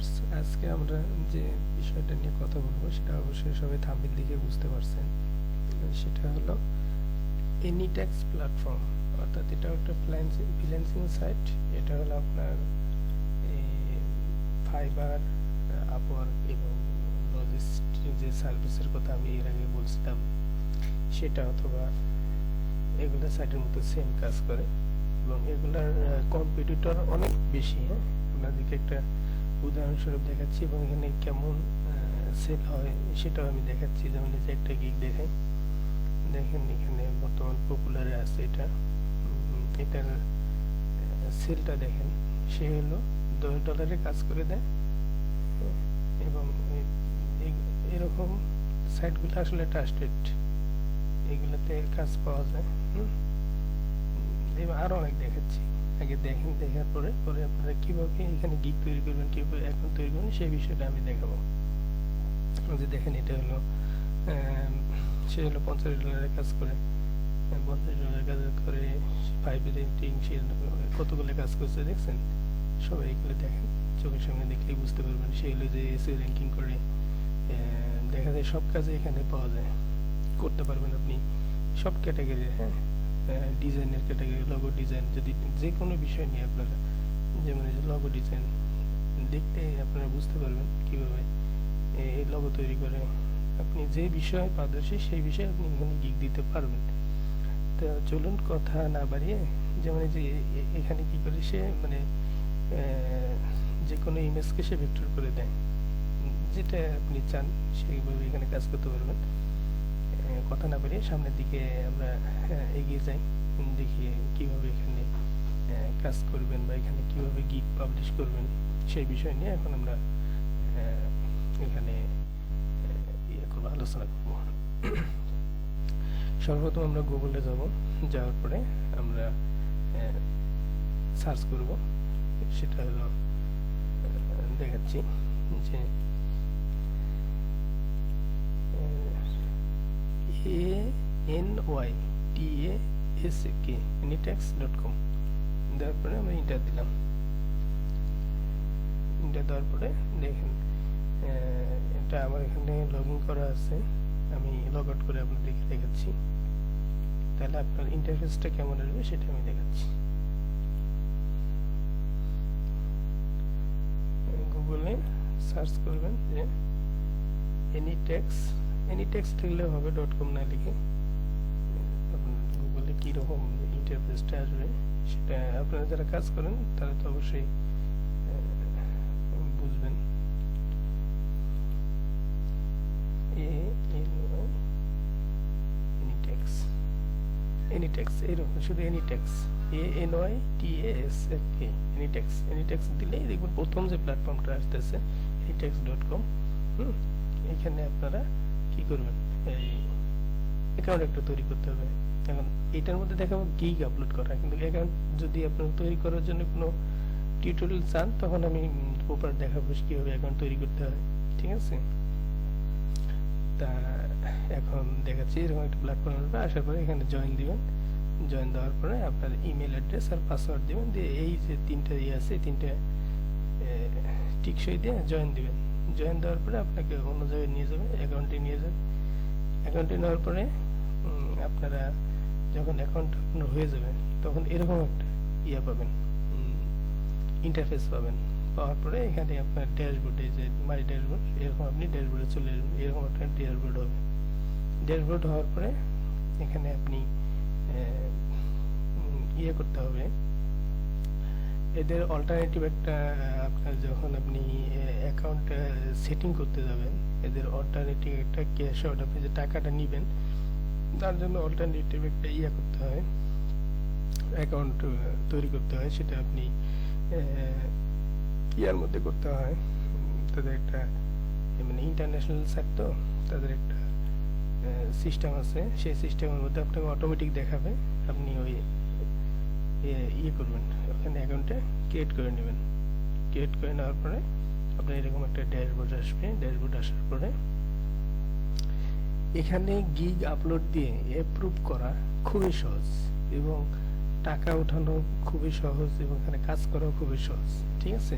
Viewers আজকে আমরা যে বিষয়টা নিয়ে কথা বলব, সেটা অবশ্যই সবাই থাম্বিল দিকে বুঝতে পারছেন। সেটা হলো এনিট্যাক্স প্ল্যাটফর্ম অর্থাৎ এটা একটা ফ্রিল্যান্সিং সাইট এটা হলো আপনার ফাইবার আপওয়ার্ক এবং লজিস্টিক যে সার্ভিসের কথা আমি এর আগে বলছিলাম, সেটা অথবা এগুলো সাইটের মতো সেম কাজ করে। এবং এগুলার কম্পিটিটর অনেক বেশি হ্যাঁ? আপনাদেরকে একটা উদাহরণস্বরূপ দেখাচ্ছি এবং এখানে কেমন সেল হয় সেটাও আমি দেখাচ্ছি। যেমন এই যে একটা গিগ দেখাই দেখেন এখানে বর্তমান পপুলারে আছে এটা। এটার সেলটা দেখেন। সে হলো দশ ডলারে কাজ করে দেয়। এবং এরকম সাইটগুলো আসলে ট্রাস্টেড এগুলোতে কাজ পাওয়া যায়। হুম? আরও অনেক দেখাচ্ছি। আগে দেখেন দেখার পরে পরে আপনারা কীভাবে এখানে গিগ তৈরি করবেন কীভাবে এখন তৈরি করবেন সেই বিষয়টা আমি দেখাবো। যে দেখেন এটা হলো সে হলো পঞ্চাশ ডলারের কাজ করে। পঞ্চাশ ডলারের কাজ করে ফাইভ রেটিং সে কতগুলো কাজ করছে দেখছেন? সবাই এগুলো দেখেন চোখের সামনে দেখলেই বুঝতে পারবেন। সে হলো যে এসে র্যাঙ্কিং করে আহ, দেখা যায় সব কাজে এখানে পাওয়া যায়। করতে পারবেন আপনি সব ক্যাটাগরি হ্যাঁ। ডিজাইনের ক্যাটাগরি লগো ডিজাইন যদি যে কোনো বিষয় নিয়ে আপনারা যেমন লগো ডিজাইন দেখতে আপনারা বুঝতে পারবেন কীভাবে এই লগো তৈরি করে। আপনি যে বিষয়ে পারদর্শী সেই বিষয়ে আপনি এখানে গিগ দিতে পারবেন। তো চলুন কথা না বাড়িয়ে, যেমন যে এখানে কি করে সে মানে যে কোনো ইমেজকে সে ভেক্টর করে দেয়। যেটা আপনি চান সেইভাবে এখানে কাজ করতে পারবেন। কথা না বাড়িয়ে সামনের দিকে আমরা এগিয়ে যাই। দেখি কীভাবে এখানে কাজ করবেন বা এখানে কীভাবে গিগ পাবলিশ করবেন সেই বিষয় নিয়ে এখন আমরা এখানে ইয়ে করব, আলোচনা করব। সর্বপ্রথম আমরা গুগলে যাব। যাওয়ার পরে আমরা সার্চ করব। সেটা হলো দেখাচ্ছি যে A N Y T A S K anytask dot com দেওয়ার পরে আমরা ইন্টার দিলাম। ইন্টার দেওয়ার পরে দেখেন এটা আমার এখানে লগ ইন করা আছে। আমি লগ আউট করে আপনাদেরকে দেখাচ্ছি। তাহলে আপনার ইন্টারফেসটা কেমন আসবে সেটা আমি দেখাচ্ছি। গুগলে সার্চ করবেন যে এনি ট্যাক্স এনি ট্যাক্স লিখলে হবে ডট কম না লিখে। গুগলে কীরকম ইন্টারফেসটা আসবে, সেটা আপনারা যারা কাজ করেন, তারা তো অবশ্যই বুঝবেন। এরকম শুধু N Y T S F দিলেই দেখবেন প্রথম যে আসতেছে ডট কম এখানে আপনারা কি করবেন? এই অ্যাকাউন্ট একটা তৈরি করতে হবে। এখন এটার মধ্যে দেখাবো গিগ আপলোড করা। কিন্তু অ্যাকাউন্ট যদি আপনার তৈরি করার জন্য কোনো টিউটোরিয়াল চান, তখন আমি প্রপার দেখাবো কীভাবে অ্যাকাউন্ট তৈরি করতে হয়। ঠিক আছে? তা এখন দেখাচ্ছি এরকম একটা প্ল্যাটফর্ম আসবে আসার পরে এখানে জয়েন দিবেন। জয়েন দেওয়ার পরে আপনার ইমেল অ্যাড্রেস আর পাসওয়ার্ড দিবেন। দিয়ে এই যে তিনটা ইয়ে আছে তিনটে টিকসই দিয়ে জয়েন দিবেন। জয়েন দেওয়ার পরে আপনাকে অন্য জায়গায় নিয়ে যাবে অ্যাকাউন্টে নিয়ে যাবে। অ্যাকাউন্টে নেওয়ার পরে আপনারা যখন অ্যাকাউন্ট আপনার হয়ে যাবে, তখন এরকম একটা ইয়ে পাবেন ইন্টারফেস পাবেন। পাওয়ার পরে এখানে আপনার ড্যাশবোর্ডে যে মাই ড্যাশবোর্ড এরকম আপনি ড্যাশবোর্ডে চলে আসবেন, এরকম একটা ড্যাশবোর্ড হবে। ড্যাশবোর্ড হওয়ার পরে এখানে আপনি ইয়ে করতে হবে এদের অল্টারনেটিভ একটা আপনার যখন আপনি অ্যাকাউন্ট সেটিং করতে যাবেন, এদের অল্টারনেটিভ একটা ক্যাশ আউট আপনি যে টাকাটা নেবেন, তার জন্য অল্টারনেটিভ একটা ইয়ে করতে হয় অ্যাকাউন্ট তৈরি করতে হয়, সেটা আপনি ইয়ার মধ্যে করতে হয়। তাদের একটা মানে ইন্টারন্যাশনাল সাইট তো, তাদের একটা সিস্টেম আছে, সেই সিস্টেমের মধ্যে আপনাকে অটোমেটিক দেখাবে, আপনি ওই ইয়ে করবেন এখানে অ্যাকাউন্টে ক্রিয়েট করে নেবেন। ক্রিয়েট করে নেওয়ার পরে আপনার এরকম একটা ড্যাশবোর্ড আসবে। ড্যাশবোর্ড আসার পরে এখানে গিগ আপলোড দিয়ে অ্যাপ্রুভ করা খুবই সহজ এবং টাকা ওঠানো খুবই সহজ এবং এখানে কাজ করাও খুবই সহজ, ঠিক আছে?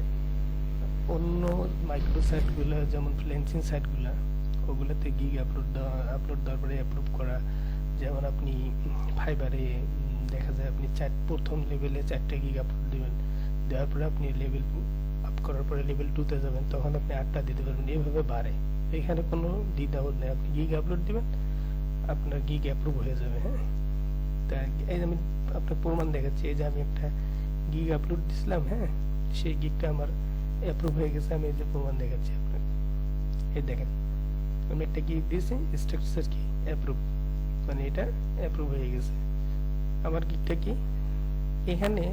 অন্য মাইক্রো সাইটগুলো যেমন ফ্রিল্যান্সিং সাইটগুলো ওগুলোতে গিগ আপলোড দেওয়া আপলোড দেওয়ার পরে অ্যাপ্রুভ করা, যেমন আপনি ফাইবারে দেখা যায় আপনি চার, প্রথম লেভেলে চারটে গিগ আপলোড দেবেন। দেওয়ার পরে আপনি লেভেল আপ করার পরে লেভেল টুতে যাবেন, তখন আপনি আটটা দিতে পারবেন। এইভাবে বাড়ে। এখানে কোনো দ্বিধাবোধ নেই। আপনি গিগ আপলোড দিবেন, আপনার গিগ অ্যাপ্রুভ হয়ে যাবে হ্যাঁ? তা এই আমি আপনার প্রমাণ দেখাচ্ছি, এই যে আমি একটা গিগ আপলোড দিছিলাম হ্যাঁ? সেই গিগটা আমার অ্যাপ্রুভ হয়ে গেছে। আমি এই যে প্রমাণ দেখাচ্ছি আপনাকে এই দেখেন, আমি একটা গিগ দিয়েছি স্ট্রাকচার কি? অ্যাপ্রুভ মানে এটা অ্যাপ্রুভ হয়ে গেছে। আমার গিগটা কি? এখানে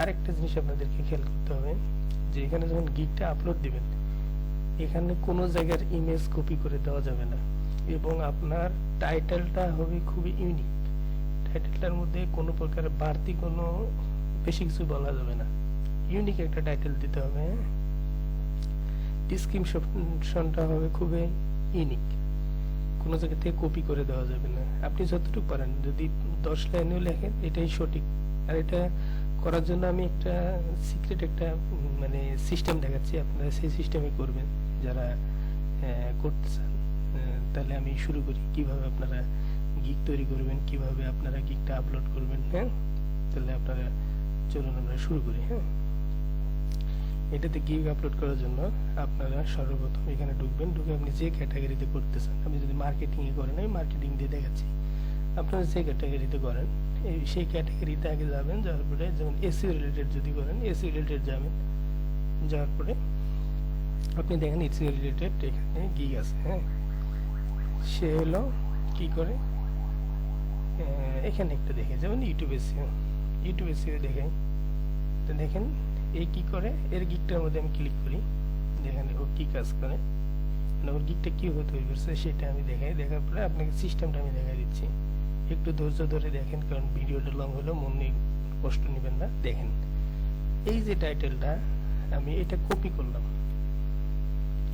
আরেকটা জিনিস আপনাদেরকে খেয়াল করতে হবে যে এখানে যখন গিগটা আপলোড দিবেন, এখানে কোনো জায়গার ইমেজ কপি করে দেওয়া যাবে না এবং আপনার টাইটেলটা হবে খুবই ইউনিক টাইটেলটার মধ্যে কোনো প্রকার বাড়তি কোনো, বেশি কিছু বলা যাবে না। ইউনিক একটা টাইটেল দিতে হবে ডিসক্রিপশনটা হবে খুবই ইউনিক কোনো জায়গা থেকে কপি করে দেওয়া যাবে না। আপনি যতটুকু পারেন, যদি দশ লাইনেও লেখেন, এটাই সঠিক। আর এটা করার জন্য আমি একটা সিক্রেট একটা মানে সিস্টেম দেখাচ্ছি, আপনারা সেই সিস্টেমে করবেন। যারা করতে চান তাহলে আমি শুরু করি। কীভাবে আপনারা গিগ তৈরি করবেন, কীভাবে আপনারা গিগটা আপলোড করবেন হ্যাঁ? তাহলে আপনারা চলুন আমরা শুরু করি হ্যাঁ? এটাতে গিগ আপলোড করার জন্য আপনারা সর্বপ্রথম এখানে ঢুকবেন। ঢুকে আপনি যে ক্যাটাগরিতে করতে চান, আপনি যদি মার্কেটিংয়ে করেন, আমি মার্কেটিং দিয়ে দেখাচ্ছি। আপনারা যে ক্যাটাগরিতে করেন। এই সেই ক্যাটাগরিতে আগে যাবেন, যাওয়ার পরে যেমন এসি রিলেটেড যদি করেন এসি রিলেটেড যাবেন, যাওয়ার পরে আপনি দেখেন এসি রিলেটেড এখানে গিগ আছে হ্যাঁ? সে হলো কি করে? এখানে একটা দেখে, যেমন ইউটিউব এসিও ইউটিউব এসিও দেখাই তো দেখেন এই কি করে? এর গিকটার মধ্যে আমি ক্লিক করি। যেখানে ও কি কাজ করে। মানে ওর গিকটা কীভাবে তৈরি করছে, সেটা আমি দেখাই। দেখার পরে আপনাকে সিস্টেমটা আমি দেখাই দিচ্ছি। একটু ধৈর্য ধরে দেখেন, কারণ ভিডিওটা লং হলেও মন কষ্ট নেবেন না। দেখেন, এই যে টাইটেলটা আমি এটা কপি করলাম।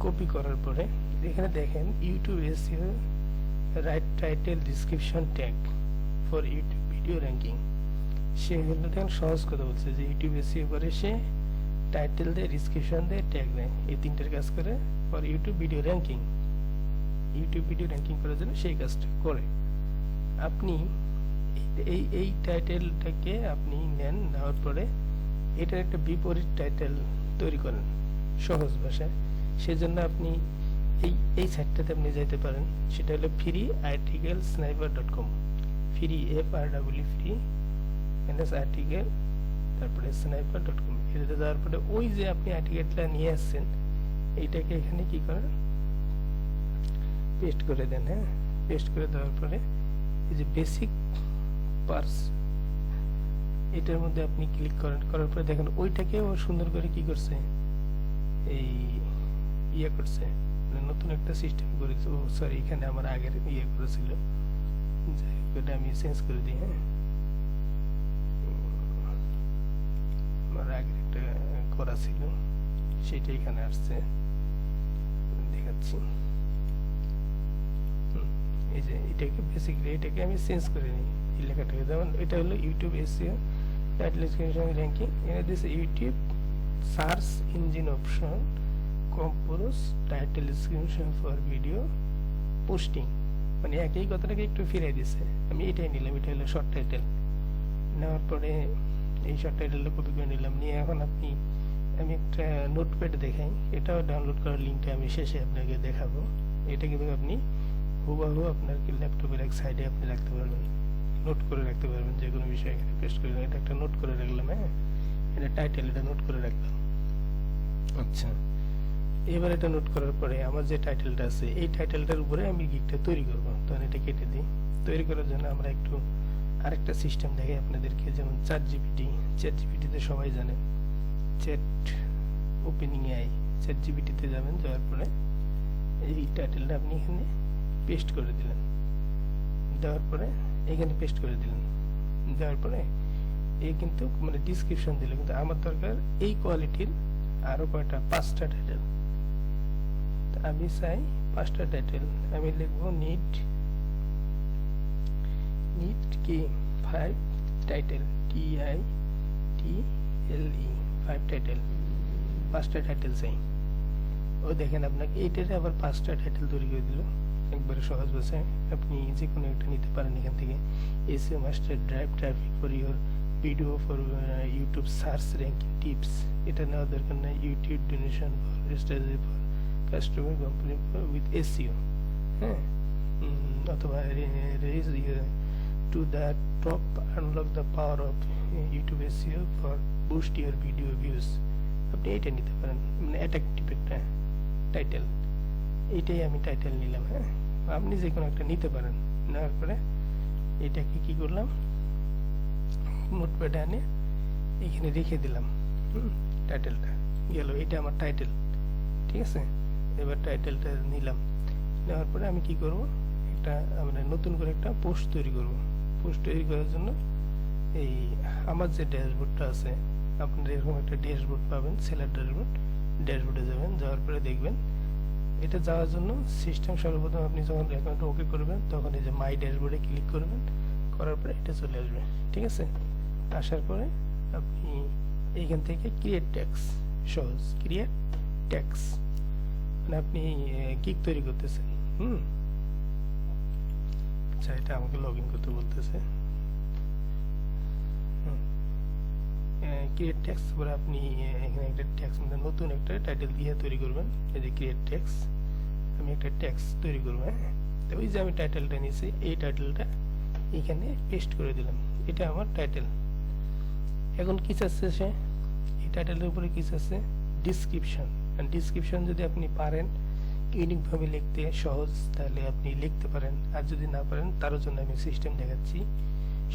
কপি করার পরে এখানে দেখেন YouTube SEO write title description tag for YouTube video ranking সে হলো দেখেন, সহজ কথা বলছে যে ইউটিউব এসিও করে সে টাইটেল দেয় ডিসক্রিপশন দেয় ট্যাগ দেয়। এই তিনটের কাজ করে for YouTube video ranking YouTube video ranking করার জন্য সেই কাজটা করে। আপনি এই- এই টাইটেলটাকে আপনি নেন, নেওয়ার পরে এটার একটা বিপরীত টাইটেল তৈরি করেন, সহজ ভাষায়। সেজন্য আপনি এই এই সাইটটাতে আপনি যেতে পারেন। সেটা হলো free article sniper dot com free F R W free NS article তারপরে স্নাইপার ডট কম এটাতে যাওয়ার পরে ওই যে আপনি আর্টিকেলটা নিয়ে আসছেন, এইটাকে এখানে কি করেন? পেস্ট করে দেন হ্যাঁ? পেস্ট করে দেওয়ার পরে যে বেসিক পার্স এটার মধ্যে আপনি ক্লিক করেন, করার পরে দেখেন ওইটাকেও সুন্দর করে কি করছে? এই ইয়ে করছে মানে নতুন একটা সিস্টেম করেছে ও সরি এখানে আমার আগের ইয়ে করেছিল যাই আমি চেঞ্জ করে দিই হ্যাঁ? আমার আগের একটা করা ছিল, সেটা এখানে আসছে। দেখাচ্ছি। এই যে এটাকে বেসিক্যালি এটাকে আমি চেঞ্জ করে নিই এই লেখাটাকে। যেমন এটা হলো YouTube SEO title description ranking এনে দিছে YouTube search engine option compose title description for video posting মানে একই কথাটাকে একটু ফিরিয়ে দিছে আমি এটাই নিলাম, এটা হলো শর্ট টাইটেল নেওয়ার পরে এই শর্ট টাইটেলটা কপি করে নিলাম। নিয়ে এখন আপনি, আমি একটা নোটপ্যাড দেখাই। এটাও ডাউনলোড করার লিঙ্কটা আমি শেষে আপনাকে দেখাবো। এটা কিন্তু আপনি হুবাহু আপনার কি ল্যাপটপের এক সাইডে আপনি রাখতে পারবেন। নোট করে রাখতে পারবেন যে কোনো বিষয় এখানে পেস্ট করে এটা একটা নোট করে রাখলাম হ্যাঁ? এটা টাইটেল এটা নোট করে রাখলাম। আচ্ছা। এবার এটা নোট করার পরে আমার যে টাইটেলটা আছে এই টাইটেলটার উপরে আমি গিকটা তৈরি করব। তখন এটা কেটে দিই। তৈরি করার জন্য আমরা একটু আরেকটা সিস্টেম দেখাই আপনাদেরকে যেমন চার জিপিটি চ্যাট জিপিটিতে সবাই জানে। চ্যাট ওপেনিং আই চ্যাট জিপিটিতে যাবেন যাওয়ার পরে এই টাইটেলটা আপনি এখানে পেস্ট করে দিলেন। দেওয়ার পরে এখানে পেস্ট করে দিলেন। দেওয়ার পরে এই কিন্তু মানে ডিসক্রিপশন দিল কিন্তু আমার দরকার এই কোয়ালিটির আরও কয়টা পাঁচটা টাইটেল আমি চাই পাঁচটা টাইটেল আমি লিখব নিট নিট কি? Five title T I T L E five title পাঁচটা টাইটেল চাই। ও দেখেন আপনাকে এইটারে আবার পাঁচটা টাইটেল তৈরি করে দিল। একবারে সহজ ভাষায় আপনি যে কোনো একটা নিতে পারেন এখান থেকে S SEO master drive traffic for your video for YouTube search ranking tips এটা নেওয়ার দরকার নেই YouTube donation for strategy for customer company with SEO হ্যাঁ অথবা raise to the top unlock the power of YouTube SEO for boost your video views আপনি এটা নিতে পারেন মানে অ্যাট্রাকটিভ একটা টাইটেল এইটাই আমি টাইটেল নিলাম হ্যাঁ আপনি যে কোনো একটা নিতে পারেন। নেওয়ার পরে এটাকে কি করলাম? নোটপ্যাডে আনে, এখানে রেখে দিলাম। টাইটেলটা গেল, এটা আমার টাইটেল ঠিক আছে? এবার টাইটেলটা নিলাম। নেওয়ার পরে আমি কি করব? একটা মানে নতুন করে একটা পোস্ট তৈরি করব। পোস্ট তৈরি করার জন্য এই আমার যে ড্যাশবোর্ডটা আছে, আপনারা এরকম একটা ড্যাশবোর্ড পাবেন সেলার ড্যাশবোর্ড ড্যাশবোর্ডে যাবেন, যাওয়ার পরে দেখবেন এটা যাওয়ার জন্য সিস্টেম সর্বপ্রথম আপনি যখন অ্যাকাউন্টটা ওকে করবেন, তখন এই যে মাই ড্যাশবোর্ডে ক্লিক করবেন। করার পরে এটা চলে আসবে। ঠিক আছে? আসার পরে আপনি এইখান থেকে ক্রিয়েট ট্যাক্স সহজ। ক্রিয়েট ট্যাক্স মানে আপনি কিক তৈরি করতেছেন। হুম? আচ্ছা এটা আমাকে লগ ইন করতে বলতেছে। ক্রিয়েট ট্যাক্স পরে আপনি এখানে একটা ট্যাক্স মানে নতুন একটা টাইটেল দিয়ে তৈরি করবেন। এই যে ক্রিয়েট ট্যাক্স আমি একটা ট্যাক্স তৈরি করব হ্যাঁ? তো ওই যে আমি টাইটেলটা নিয়েছি, এই টাইটেলটা এখানে পেস্ট করে দিলাম। এটা আমার টাইটেল এখন কি চাচ্ছে সে? এই টাইটেলের উপরে কি চাচ্ছে? ডিসক্রিপশন ডিসক্রিপশন যদি আপনি পারেন ইউনিকভাবে লিখতে সহজ, তাহলে আপনি লিখতে পারেন। আর যদি না পারেন, তারও জন্য আমি সিস্টেম দেখাচ্ছি।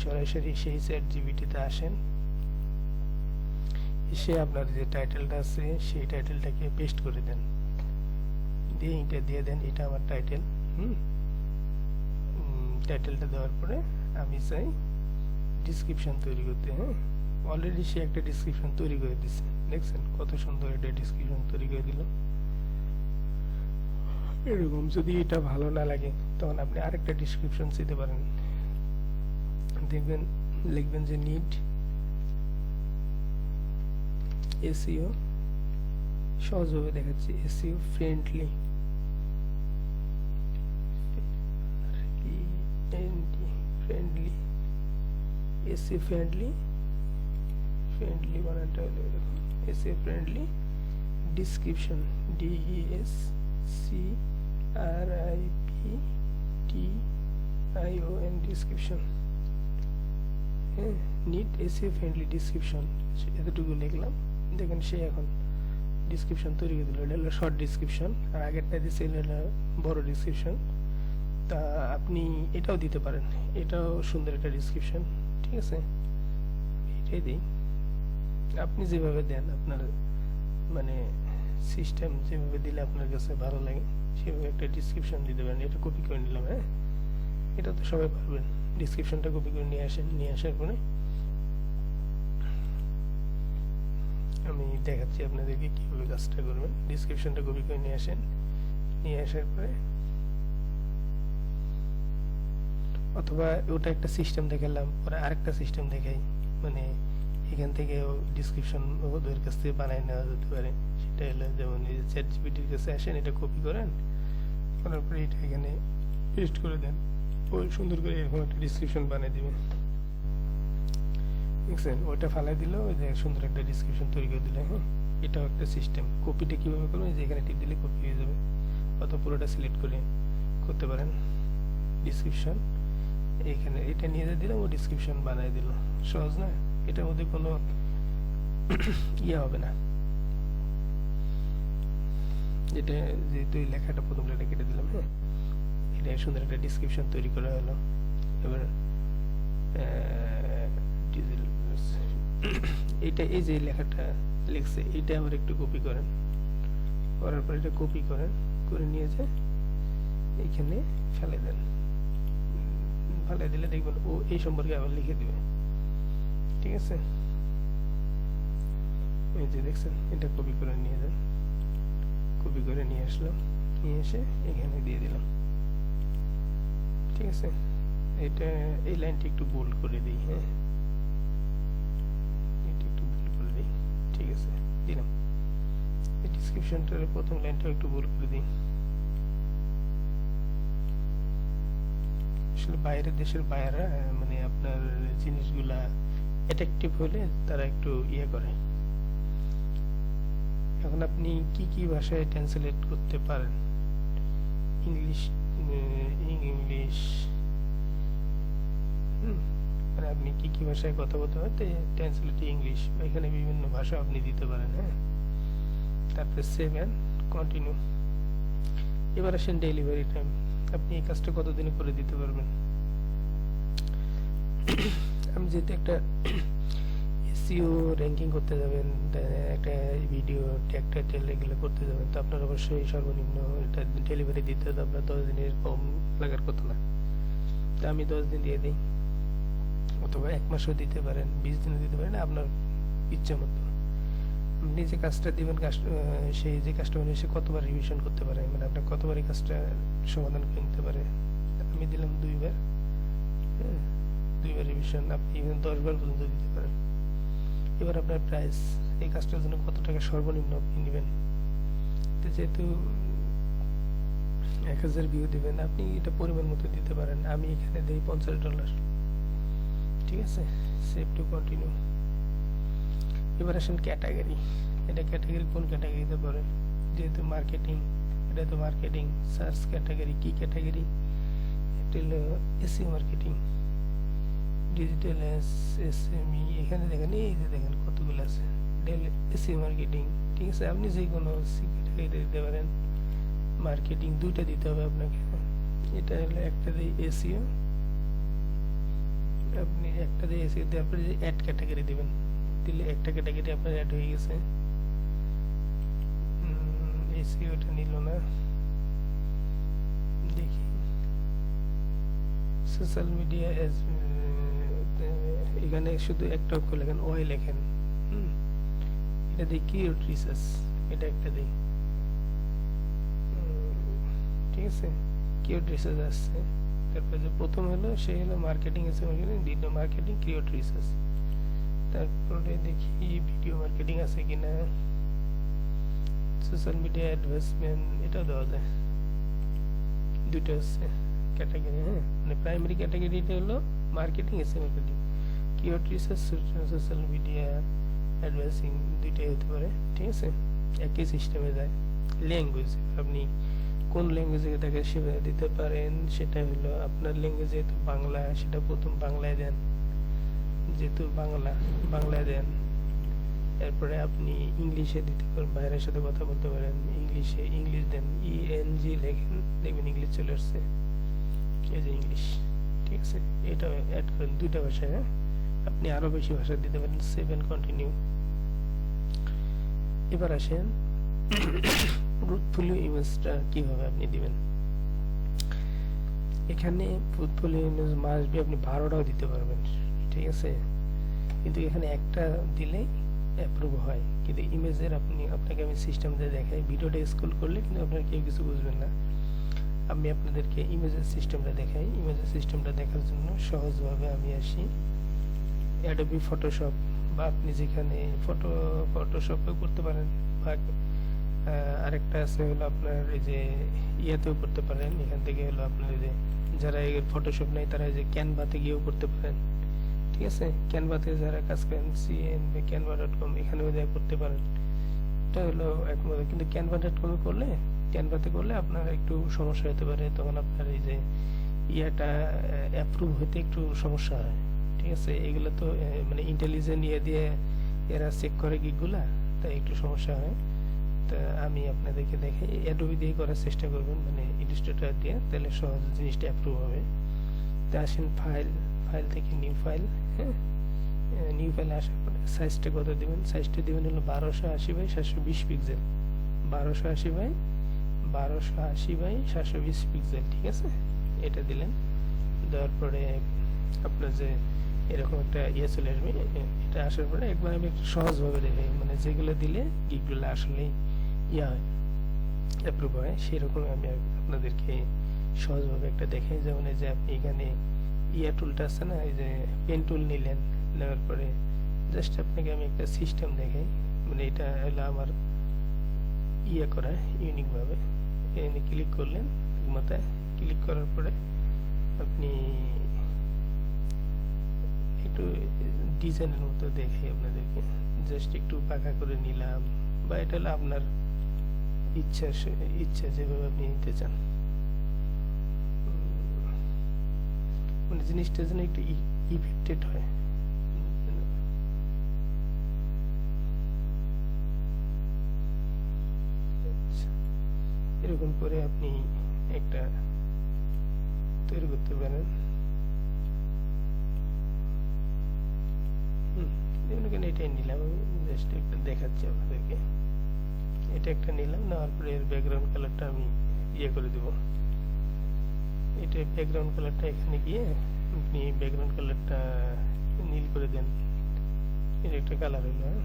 সরাসরি সেই চ্যাট জিবিটিতে আসেন। এসে আপনার যে টাইটেলটা আছে, সেই টাইটেলটাকে পেস্ট করে দেন। দিয়ে এটা দিয়ে দেন, এটা আমার টাইটেল হুম? টাইটেলটা দেওয়ার পরে আমি চাই ডিসক্রিপশন তৈরি করতে হ্যাঁ? অলরেডি সে একটা ডিসক্রিপশন তৈরি করে দিচ্ছে দেখছেন কত সুন্দর একটা ডিসক্রিপশন তৈরি করে দিল। এরকম যদি এটা ভালো না লাগে, তখন আপনি আরেকটা ডিসক্রিপশন দিতে পারেন। দেখবেন, লিখবেন যে নিড এসিও, সহজভাবে দেখাচ্ছি, SEO friendly friendly SEO friendly friendly বানানটা হলো এরকম। SEO friendly description D E S C R I P T I O N description হ্যাঁ নিট এসিও ফ্রেন্ডলি ডিসক্রিপশন এতটুকু লিখলাম দেখেন, সে এখন ডিসক্রিপশন তৈরি করে দিল। এটা হলো শর্ট ডিসক্রিপশন আর আগেরটা দিচ্ছে বড় ডিসক্রিপশন তা আপনি এটাও দিতে পারেন। এটাও সুন্দর একটা ডিসক্রিপশন ঠিক আছে? এটাই দিই। আপনি যেভাবে দেন আপনার মানে সিস্টেম যেভাবে দিলে আপনার কাছে ভালো লাগে, সেভাবে একটা ডিসক্রিপশন দিতে পারেন এটা কপি করে নিলাম হ্যাঁ? এটা তো সবাই পারবেন। ডিসক্রিপশনটা কপি করে নিয়ে আসেন, নিয়ে আসার পরে আমি দেখাচ্ছি আপনাদেরকে কীভাবে কাজটা করবেন। ডিসক্রিপশনটা কপি করে নিয়ে আসেন। নিয়ে আসার পরে অথবা ওটা একটা সিস্টেম দেখালাম, পরে আরেকটা সিস্টেম দেখাই। মানে এখান থেকে ডিসক্রিপশন ওদের কাছ থেকে বানাই নেওয়া যেতে পারে। সেটা হলো যেমন এই চ্যাট জিপিটির কাছে আসেন, এটা কপি করেন। করার পরে এটা এখানে পেস্ট করে দেন। ওই সুন্দর করে এরকম একটা ডিসক্রিপশন বানিয়ে দিবেন। দেখছেন ওইটা ফালাই দিল ওই যে সুন্দর একটা ডিসক্রিপশন তৈরি করে দিলে হ্যাঁ? এটাও একটা সিস্টেম কপিটা কীভাবে করবেন? যে এখানে টিপ দিলে কপি হয়ে যাবে। অথবা পুরোটা সিলেক্ট করে করতে পারেন। ডিসক্রিপশন এখানে এটা নিয়ে দিলাম ও ডিসক্রিপশন বানিয়ে দিল। সহজ না? এটার মধ্যে কোনো ইয়ে হবে না। এটা যেহেতু লেখাটা প্রথম লেখা কেটে দিলাম হ্যাঁ? এটা সুন্দর একটা ডিসক্রিপশন তৈরি করা হলো। এবার আহ, ডিজিটাল এটা এই যে লেখাটা লিখছে এটা আবার একটু কপি করেন। করার পর এটা কপি করেন, করে নিয়ে যে এখানে ফেলে দেন। ফেলে দিলে দেখবেন ও এই সম্পর্কে আবার লিখে দিবে। ঠিক আছে? এই যে দেখছেন, এটা কপি করে নিয়ে যান। কপি করে নিয়ে আসলাম, নিয়ে এসে এখানে দিয়ে দিলাম। ঠিক আছে? এটা, এই লাইনটি একটু বোল্ড করে দিই হ্যাঁ এটা একটু বোল্ড করে দিই ঠিক আছে দিলাম। এই ডেসক্রিপশনটার প্রথম লাইনটা একটু ভুল করে দিই। আসলে বাইরের দেশের বাইরা মানে আপনার জিনিসগুলা অ্যাট্রাকটিভ হলে তারা একটু ইয়ে করে। এখন আপনি কি কি ভাষায় ট্রান্সলেট করতে পারেন? ইংলিশ ইংলিশ মানে আপনি কি কি ভাষায় কথা বলতে পারেন ট্রান্সলেট ইংলিশ এখানে বিভিন্ন ভাষা আপনি দিতে পারেন হ্যাঁ? তারপরে সেভ অ্যান্ড কন্টিনিউ এবার আসেন ডেলিভারি টাইম আপনি এই কাজটা কতদিনে করে দিতে পারবেন? আমি যেহেতু একটা এসিও র্যাঙ্কিং করতে যাবেন একটা ভিডিও টাইটেল এগুলো করতে যাবেন, তো আপনার অবশ্যই সর্বনিম্ন এটা ডেলিভারি দিতে হবে। আপনার দশ দিনের কম লাগার কথা না। তা আমি দশ দিন দিয়ে দিই। অথবা এক মাসও দিতে পারেন, বিশ দিনও দিতে পারেন, আপনার ইচ্ছে মতো। আপনি যে কাজটা দিবেন সেই যে কাজটা কাস্টমার সে কতবার রিভিশন করতে পারে? মানে আপনার কতবার এই কাজটা সমাধান করে নিতে পারে? আমি দিলাম দুইবার। হ্যাঁ দুইবার রিভিশন আপনি even দশবার পর্যন্ত দিতে পারেন। এবার আপনার প্রাইস এই কাজটার জন্য কত টাকা সর্বনিম্ন আপনি নেবেন? যেহেতু এক হাজার ভিউ দিবেন, আপনি এটা পরিমাণ মতো দিতে পারেন। আমি এখানে দিই পঞ্চাশ ডলার ঠিক আছে? সেভ টু কন্টিনিউ এবার আসেন ক্যাটাগরি এটা ক্যাটাগরি কোন ক্যাটাগরিতে পড়ে? যেহেতু মার্কেটিং এটা তো মার্কেটিং সার্চ ক্যাটাগরি কি ক্যাটাগরি এটা হলো SEO marketing digital S SME এখানে দেখেন, এই যে দেখেন কতগুলো আছে। ডেল এসি মার্কেটিং ঠিক আছে? আপনি যে কোনো ক্যাটাগরিতে দিতে পারেন। মার্কেটিং দুইটা দিতে হবে আপনাকে। এটা হলো একটা দিয়ে এসিও একটা দিয়ে এসি দেওয়ার পরে অ্যাড ক্যাটাগরি দিবেন, দিলে একটা ক্যাটাগরি আপনার অ্যাড হয়ে গেছে। এসি ওটা নিল না। দেখি। সোশ্যাল মিডিয়া এখানে শুধু একটা অক্ষর লেখেন ওয়াই লেখেন। এটা দিই কিউট রিসার্চ এটা একটা দিই ঠিক আছে? কিউট রিসার্চ আসছে? তারপরে যে প্রথম হলো, সে হলো মার্কেটিং এসে মার্কেটিং দ্বিতীয় মার্কেটিং কিউট রিসার্চ তারপরে দেখি ভিডিও মার্কেটিং আছে কিনা। সোশ্যাল মিডিয়া অ্যাডভার্টাইজমেন্ট এটাও দেওয়া যায়। দুটো আছে ক্যাটাগরি হ্যাঁ? মানে প্রাইমারি ক্যাটাগরিটা হলো মার্কেটিং এসে marketing keyword research social media advertising দুইটাই হতে পারে, ঠিক আছে? একই সিস্টেমে যায়। ল্যাঙ্গুয়েজ আপনি কোন ল্যাঙ্গুয়েজে তাকে দিতে পারেন, সেটা হলো আপনার ল্যাঙ্গুয়েজ যেহেতু বাংলা, সেটা প্রথম বাংলায় দেন। যেহেতু বাংলা, বাংলায় দেন। এরপরে আপনি ইংলিশে দিতে পারেন, বাইরের সাথে কথা বলতে পারেন, ইংলিশে, ইংলিশ দেন ই এন জি লেখেন, দেখবেন ইংলিশ চলে আসছে। এই যে ইংলিশ, ঠিক আছে? এটা অ্যাড করেন, দুইটা ভাষায় হ্যাঁ? আপনি আরও বেশি ভাষা দিতে পারেন সেভেন কন্টিনিউ এবার আসেন। পোর্টফোলিও ইমেজটা কীভাবে আপনি দিবেন? এখানে পোর্টফোলিও ইমেজ মাসবি আপনি বারোটাও দিতে পারবেন, ঠিক আছে? কিন্তু এখানে একটা দিলেই অ্যাপ্রুভ হয়। কিন্তু ইমেজের আপনি, আপনাকে আমি সিস্টেম দিয়ে দেখাই। ভিডিওটা স্কুল করলে কিন্তু আপনার কেউ কিছু বুঝবেন না। আমি আপনাদেরকে ইমেজের সিস্টেমটা দেখাই। ইমেজের সিস্টেমটা দেখার জন্য সহজভাবে আমি আসি। অ্যাডোবি ফটোশপ বা আপনি যেখানে ফটো ফটোশপেও করতে পারেন। বা আরেকটা আছে হলো আপনার এই যে ইয়েতেও করতে পারেন, এখান থেকে হলো আপনার এই যে যারা এই ফটোশপ নেই তারা এই যে ক্যানভাতে গিয়েও করতে পারেন। ঠিক আছে? ক্যানভাতে যারা কাজ করেন সিএন ক্যানভা ডট কম এখানেও যা করতে পারেন। এটা হলো একমাত্র কিন্তু ক্যানভা ডট কমে করলে ক্যানভাতে করলে আপনার একটু সমস্যা হতে পারে, তখন আপনার এই যে ইয়াটা অ্যাপ্রুভ হতে একটু সমস্যা হয়। ঠিক আছে? এগুলো তো মানে ইন্টেলিজেন্ট ইয়ে দিয়ে এরা চেক করে গিকগুলা তাই একটু সমস্যা হয়। আমি আপনাদেরকে দেখে অ্যাডোবি দিয়ে করার চেষ্টা করবেন মানে ইলিস্ট্রেটর দিয়ে, তাহলে সহজ জিনিসটা অ্যাপ্রুভ হবে। তা আসেন ফাইল ফাইল থেকে নিউ ফাইল হ্যাঁ? নিউ ফাইলে আসার পরে সাইজটা কত দেবেন? সাইজটা দেবেন হলো বারোশো আশি বাই সাতশো বিশ পিক্সেল বারোশো আশি বাই বারোশো আশি বাই সাতশো বিশ পিক্সেল ঠিক আছে? এটা দিলেন। দেওয়ার পরে আপনার যে এরকম একটা ইয়ে চলে আসবে এটা আসার পরে একবার আমি একটু সহজভাবে দেখাই মানে যেগুলো দিলে গিকগুলো আসলেই ইয়ে হয় অ্যাপ্রুভ হয়। সেরকম আমি আপনাদেরকে সহজভাবে একটা দেখাই। যেমন এই যে আপনি এখানে ইয়া টুলটা আছে না, এই যে পেন টুল নিলেন, নেওয়ার পরে জাস্ট আপনাকে আমি একটা সিস্টেম দেখাই। মানে এটা হলো আমার ইয়ে করা ইউনিকভাবে এখানে ক্লিক করলেন মাথায় ক্লিক করার পরে আপনি একটু ডিজাইনের মতো দেখাই আপনাদেরকে। জাস্ট একটু পাকা করে নিলাম, বা এটা হলো আপনার ইচ্ছা ইচ্ছা যেভাবে আপনি নিতে চান। মানে জিনিসটা যেন একটু ইফেক্টেড হয়। এরকম করে আপনি একটা তৈরি করতে পারেন। হুম, এটাই নিলাম জাস্ট একটা দেখাচ্ছি আপনাদেরকে। এটা একটা নিলাম, নেওয়ার পরে এর ব্যাকগ্রাউন্ড কালারটা আমি ইয়ে করে দেব। এটা ব্যাকগ্রাউন্ড কালারটা এখানে গিয়ে আপনি ব্যাকগ্রাউন্ড কালারটা নীল করে দেন। এর একটা কালার হলো হ্যাঁ?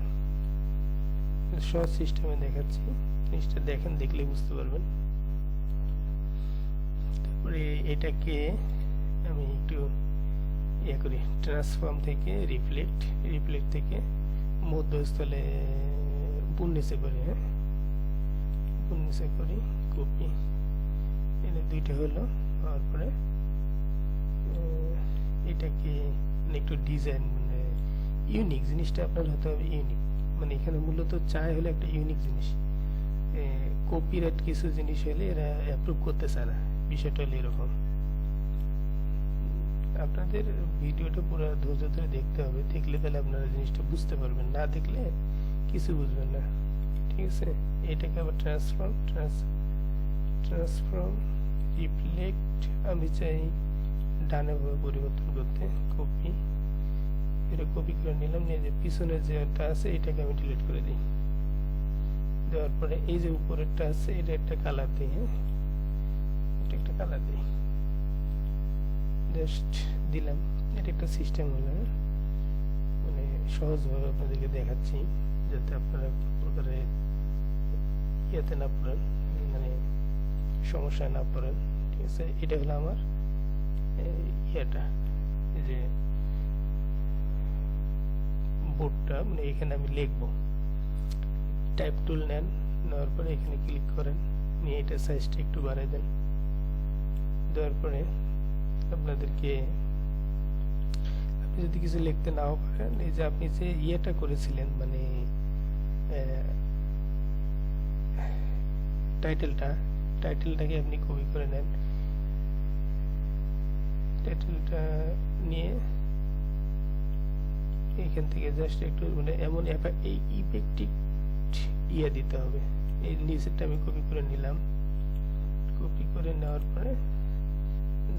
সহজ সিস্টেমে দেখাচ্ছি। জিনিসটা দেখেন, দেখলে বুঝতে পারবেন। তারপরে এটাকে আমি একটু ইয়ে করি ট্রান্সফর্ম থেকে রিফ্লেক্ট রিফ্লেক্ট থেকে মধ্যস্থলে বুন্নিসে করে হ্যাঁ? বুন্নিসে করি কপি এটা দুইটা হলো তারপরে এটাকে মানে একটু ডিজাইন মানে ইউনিক জিনিসটা আপনার হতে হবে ইউনিক মানে এখানে মূলত চায় হলো একটা ইউনিক জিনিস। কপিরাইট কিছু জিনিস হলে এরা অ্যাপ্রুভ করতে চায় না, বিষয়টা হলো এরকম। আপনাদের ভিডিওটা পুরো ধৈর্য ধরে দেখতে হবে, দেখলে তাহলে আপনারা জিনিসটা বুঝতে পারবেন, না দেখলে কিছু বুঝবেন না। ঠিক আছে? এটাকে আবার ট্রান্সফর্ম ট্রান্স ট্রান্সফর্ম রিফ্লেক্ট আমি চাই ডানে পরিবর্তন করতে কপি এটা কপি করে নিলাম, নিয়ে যে পিছনে যেটা আছে, এটাকে আমি ডিলিট করে দিই। দেওয়ার পরে এই যে উপরেরটা আছে, এটা একটা কালার দিই হ্যাঁ? এটা একটা কালার দিই। জাস্ট দিলাম, এটা একটা সিস্টেম হলো হ্যাঁ? মানে সহজভাবে আপনাদেরকে দেখাচ্ছি, যাতে আপনারা প্রকারের ইয়েতে না পড়েন মানে সমস্যায় না পড়েন, ঠিক আছে? এটা হলো আমার ইয়েটা যে বোর্ডটা মানে এখানে আমি লিখব। টাইপ টুল নেন, নেওয়ার পরে এখানে ক্লিক করেন, নিয়ে এটা সাইজটা একটু বাড়াই দেন। দেওয়ার পরে আপনাদেরকে, আপনি যদি কিছু লিখতে নাও পারেন, এই যে আপনি যে ইয়েটা করেছিলেন মানে টাইটেলটা টাইটেলটাকে আপনি কপি করে নেন। টাইটেলটা নিয়ে এখান থেকে জাস্ট একটু মানে এমন এই ইফেক্টিভ ইয়ে দিতে হবে। এই নিচেরটা আমি কপি করে নিলাম। কপি করে নেওয়ার পরে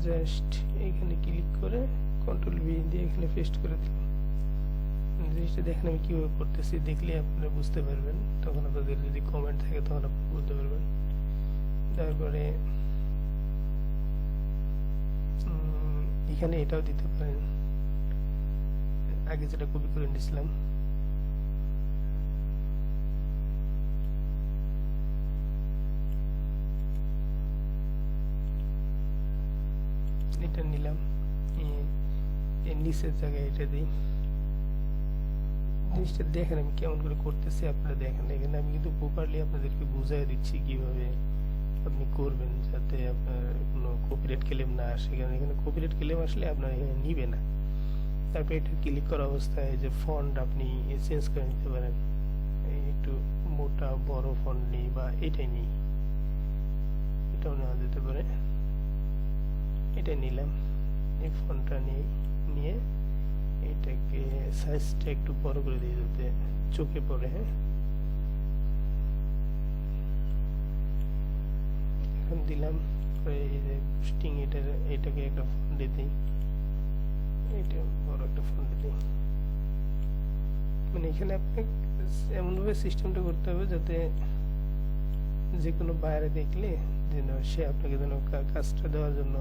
জাস্ট এখানে ক্লিক করে কন্ট্রোল ভি দিয়ে এখানে পেস্ট করে দিলাম। জিনিসটা দেখেন আমি কীভাবে করতেছি দেখলে আপনারা বুঝতে পারবেন। তখন আপনাদের যদি কমেন্ট থাকে তখন আপনি বুঝতে পারবেন। তারপরে এখানে এটাও দিতে পারেন। আগে যেটা কপি করে নিয়েছিলাম। এটা নিলাম। নিচের জায়গায় এটা দিই। জিনিসটা দেখেন আমি কেমন করে করতেছি, আপনারা দেখেন। এখানে আমি কিন্তু প্রপারলি আপনাদেরকে বুঝাই দিচ্ছি কীভাবে আপনি করবেন যাতে আপনার কোনো কপিরাইট ক্লেম না আসে। কারণ এখানে কপিরাইট ক্লেম আসলে আপনার এখানে নিবে না। তারপরে এটা ক্লিক করা অবস্থায় যে ফন্ট আপনি চেঞ্জ করে নিতে পারেন। একটু মোটা, বড় ফন্ট নেই বা এটাই নেই। এটাও নেওয়া যেতে পারে। এটা নিলাম। এই ফোনটা নিয়ে নিয়ে এটাকে সাইজটা একটু বড় করে দিয়ে যাতে চোখে পড়ে হ্যাঁ? এখন দিলাম এই যে স্টিং এটা এটাকে একটা ফোন দিয়ে দিই। এটা বড় একটা ফোন দিয়ে দিই। মানে এখানে আপনি এমনভাবে সিস্টেমটা করতে হবে যাতে যে কোনো বাইরে দেখলে যেন সে আপনাকে যেন কাজটা দেওয়ার জন্য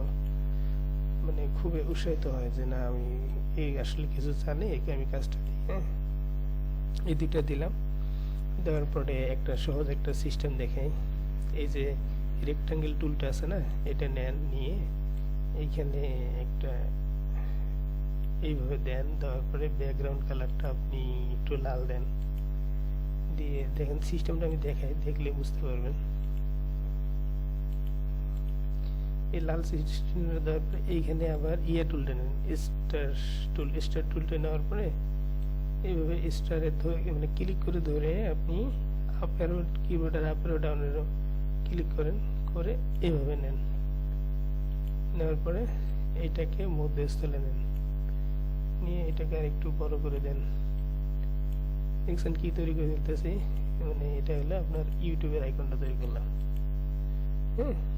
মানে খুবই উৎসাহিত হয় যে না, আমি এই আসলে কিছু জানি একে আমি কাজটা দিই। হ্যাঁ এই দুইটা দিলাম। দেওয়ার পরে একটা সহজ একটা সিস্টেম দেখে এই যে রেক্টাঙ্গেল টুলটা আছে না এটা নেন নিয়ে এইখানে একটা এইভাবে দেন। দেওয়ার পরে ব্যাকগ্রাউন্ড কালারটা আপনি একটু লাল দেন। দিয়ে দেখেন সিস্টেমটা আমি দেখাই দেখলে বুঝতে পারবেন। এই লাল সিস্টেমটা দেওয়ার পরে এইখানে আবার ইয়ে টুলটা নেন স্টার টুল স্টার টুলটা নেওয়ার পরে এইভাবে স্টারে ধরে মানে ক্লিক করে ধরে আপনি আপ অ্যারো কিবোর্ডের আপ অ্যারো ক্লিক করেন, করে এইভাবে নেন। নেওয়ার পরে এইটাকে মধ্যস্থলে নেন। নিয়ে এটাকে আর একটু বড় করে দেন। দেখছেন কি তৈরি করে ফেলতেছি? মানে এটা হলো আপনার ইউটিউবের আইকনটা তৈরি করলাম। হ্যাঁ?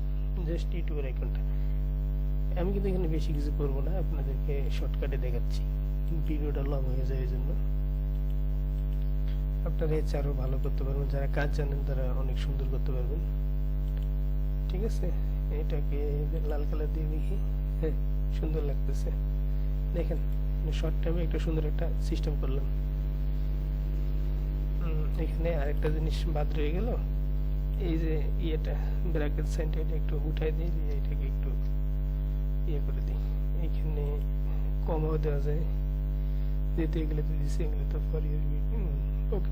জাস্ট ইউটিউবের আইকনটা আমি কিন্তু এখানে বেশি কিছু করব না, আপনাদেরকে শর্টকাটে দেখাচ্ছি। ভিডিওটা লং হয়ে যায় জন্য আপনারা এর চেয়ে ভালো করতে পারবেন। যারা কাজ জানেন তারা অনেক সুন্দর করতে পারবেন। ঠিক আছে? এটাকে লাল কালার দিয়ে দেখি। হ্যাঁ সুন্দর লাগতেছে। দেখেন শর্ট টাইমে একটা সুন্দর একটা সিস্টেম করলাম। এখানে আরেকটা জিনিস বাদ রয়ে গেল। এই যে ইয়েটা ব্র্যাকেট সাইনটা এটা একটু উঠাই দিই, দিয়ে এটাকে একটু ইয়ে করে দিই। এখানে কমাও দেওয়া যায়। যেহেতু এগুলো তো দিচ্ছে এগুলো তো ফর ইউর ওকে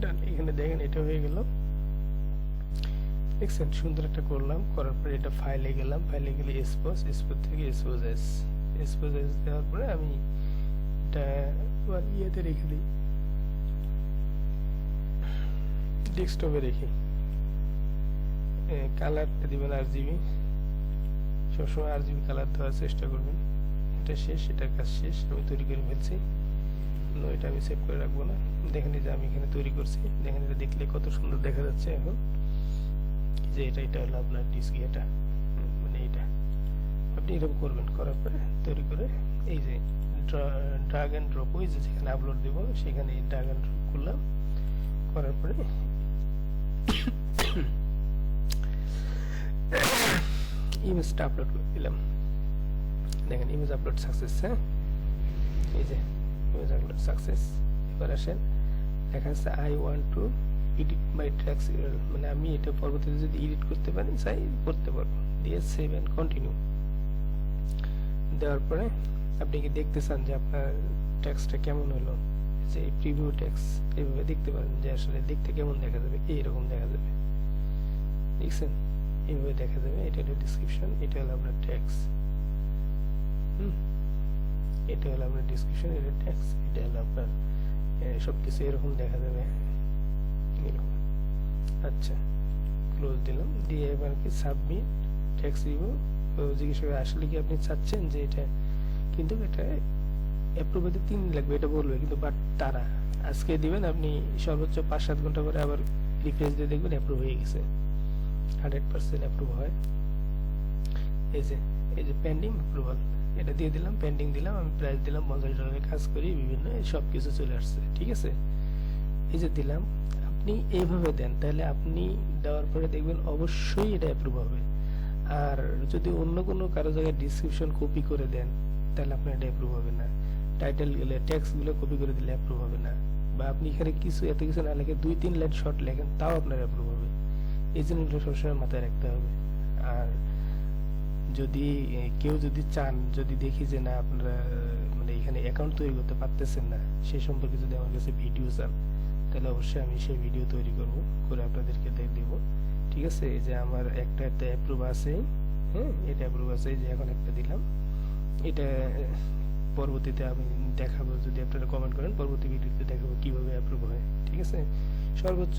ডান এখানে দেখেন, এটা হয়ে গেল। দেখছেন, সুন্দর একটা করলাম। করার পরে এটা ফাইলে গেলাম। ফাইলে গেলে এসপোজ এসপোজ থেকে এসপোজ এস এসপোজ এস দেওয়ার পরে আমি এটা ইয়েতে রেখে দিই। ডেস্কটপে রেখে। কালারটা দিবেন আর জিবি সবসময় আর জিবি কালার দেওয়ার চেষ্টা করবেন। এটা শেষ এটার কাজ শেষ, আমি তৈরি করে ফেলছি। এটা আমি সেভ করে রাখব না। দেখেন যে আমি এখানে তৈরি করছি। দেখেন এটা দেখলে কত সুন্দর দেখা যাচ্ছে এখন। যে এটা এটা হলো আপনার ডিস্ক এটা। মানে এটা। আপনি এরকম করবেন, করার পরে তৈরি করে এই যে ড্রাগ অ্যান্ড ড্রপ ওই যে যেখানে আপলোড দেবো, সেখানে ড্রাগ অ্যান্ড ড্রপ করলাম। করার পরে ইমেজটা আপলোড করে দিলাম। দেখেন ইমেজ আপলোড সাকসেস হ্যাঁ? এই যে ইমেজ আপলোড সাকসেস এবার আসেন, দেখা যাচ্ছে I want to edit my tracks মানে আমি এটা পরবর্তীতে যদি এডিট করতে পারি, চাই, করতে পারব। দিয়ে সেভ অ্যান্ড কন্টিনিউ দেওয়ার পরে আপনি কি দেখতে চান যে আপনার ট্যাক্সটা কেমন হলো? যে প্রিভিউ ট্যাক্স এইভাবে দেখতে পারেন যে আসলে দেখতে কেমন দেখা যাবে, এইরকম দেখা যাবে। দেখছেন? এইভাবে দেখা যাবে, এটা হলো ডিসক্রিপশন এটা হলো আপনার ট্যাক্স হুম? এটা হলো আপনার ডিসক্রিপশন এটা ট্যাক্স এটা হলো আপনার সবকিছু এরকম দেখা যাবে। এরকম। আচ্ছা ক্লোজ দিলাম। দিয়ে এবার কি সাবমিট ট্যাক্স রিভিউ জিজ্ঞেস করে, আসলে কি আপনি চাচ্ছেন যে এটা কিন্তু এটা অ্যাপ্রুভ হতে তিন লাগবে, এটা বলবে। কিন্তু বাট তারা আজকে দিবেন, আপনি সর্বোচ্চ পাঁচ সাত ঘণ্টা পরে আবার রিফ্রেশ দিয়ে দেখবেন অ্যাপ্রুভ হয়ে গেছে। হান্ড্রেড পার্সেন্ট অ্যাপ্রুভ হয়। এই যে এই যে পেন্ডিং অ্যাপ্রুভাল এটা দিয়ে দিলাম পেন্ডিং দিলাম, আমি প্রাইস দিলাম, পঞ্চাশ ডলারের কাজ করি, বিভিন্ন সব কিছু চলে আসছে, ঠিক আছে? এই যে দিলাম, আপনি এইভাবে দেন, তাহলে আপনি দেওয়ার পরে দেখবেন অবশ্যই এটা অ্যাপ্রুভ হবে। আর যদি অন্য কোনো কারও জায়গায় ডিসক্রিপশন কপি করে দেন, তাহলে আপনার এটা অ্যাপ্রুভ হবে না। টাইটেলগুলো ট্যাক্সগুলো কপি করে দিলে অ্যাপ্রুভ হবে না। বা আপনি এখানে কিছু, এত কিছু না লেখে দুই, তিন লাইন শর্ট লেখেন, তাও আপনার অ্যাপ্রুভ হবে। এই এটা সবসময় মাথায় রাখতে হবে। আর যদি কেউ যদি চান, যদি দেখি যে না, আপনারা মানে এখানে অ্যাকাউন্ট তৈরি করতে পারতেছেন না সেই সম্পর্কে যদি আমার কাছে ভিডিও চান, তাহলে অবশ্যই আমি সেই ভিডিও তৈরি করব, করে আপনাদেরকে দেব। ঠিক আছে? এই যে আমার একটা একটা অ্যাপ্রুভ আছে হ্যাঁ? এটা অ্যাপ্রুভ আছে যে এখন একটা দিলাম। এটা পরবর্তীতে আমি দেখাবো, যদি আপনারা কমেন্ট করেন, পরবর্তী ভিডিওতে দেখাবো কীভাবে অ্যাপ্রুভ হয়। ঠিক আছে? সর্বোচ্চ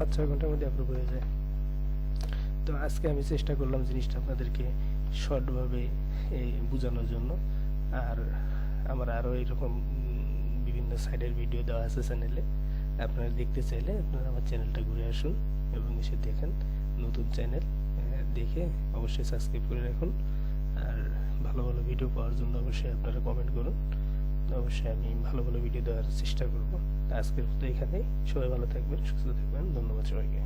পাঁচ ছয় ঘণ্টার মধ্যে অ্যাপ্রুভ হয়ে যায়। তো আজকে আমি চেষ্টা করলাম জিনিসটা আপনাদেরকে শর্টভাবে বোঝানোর জন্য। আর আমার আরও এরকম বিভিন্ন সাইডের ভিডিও দেওয়া আছে চ্যানেলে আপনারা দেখতে চাইলে আপনারা আমার চ্যানেলটা ঘুরে আসুন এবং এসে দেখেন নতুন চ্যানেল দেখে অবশ্যই সাবস্ক্রাইব করে রাখুন। আর ভালো ভালো ভিডিও পাওয়ার জন্য অবশ্যই আপনারা কমেন্ট করুন। অবশ্যই আমি ভালো ভালো ভিডিও দেওয়ার চেষ্টা করব। আজকের মতো এখানেই সবাই ভালো থাকবেন সুস্থ থাকবেন। ধন্যবাদ সবাইকে।